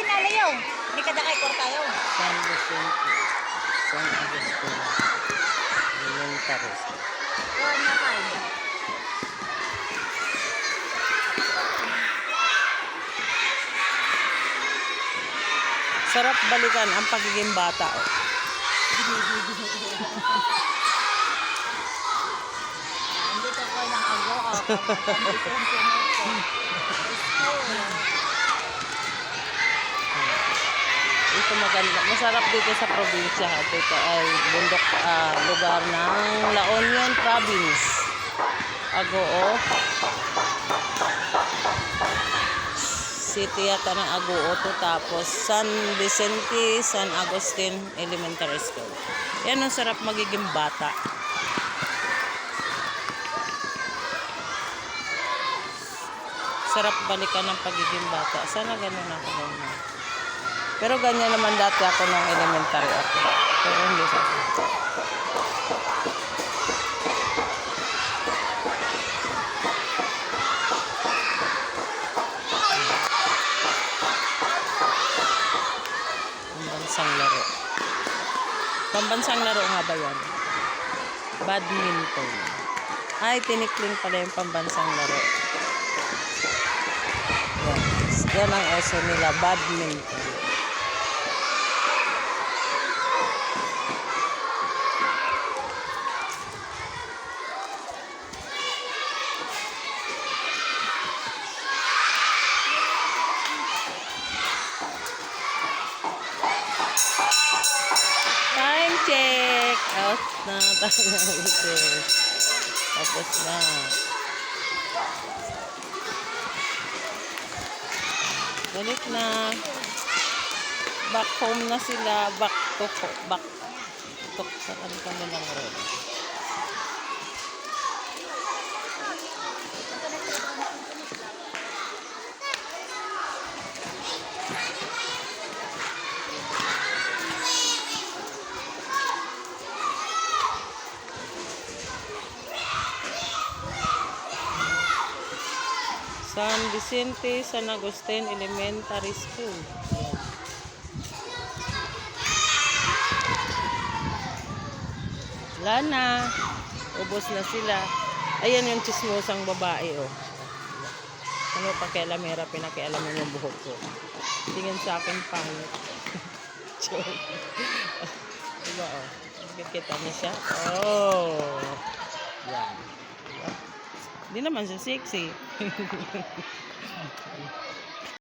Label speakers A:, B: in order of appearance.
A: kinalayaw. Hindi ka dakay kortayaw.
B: San Vicente. San Agustin. Elementary.
A: Or nakay.
B: Sarap balikan ang pagiging bata. Oh.
A: Andito ko ng ago. Oh, Pagkakambisyon ko mo ko.
B: Ito maganda. Masarap dito sa probinsya. Ito ay bundok ah, lugar ng La Union Province. Agoo. City yata ng Agoo to. Tapos San Vicente, San Agustin Elementary School. Yan ang sarap magiging bata. Sarap balikan ng pagiging bata. Sana ganun ako ganun. Pero ganyan naman dati ako nung elementary ako. Pero hindi sa Pambansang laro. Pambansang laro nga ba yan? Badminton. Ay, tinikling pala yung pambansang laro. Yan. Yan ang oso nila, badminton. Check! Out na tayo ulit. Tapos na. Balik na. Back home na sila. Back to back to sa kanilang road. San Vicente, San Agustin Elementary School. Ayan. Wala na. Ubos na sila. Ayan yung chismosang babae, oh. Ano pakialamera, pinakialaman yung buhok ko. Tingin sa akin pangit. Diba, oh. Nakikita niya siya. Oh. Hindi naman siya sexy.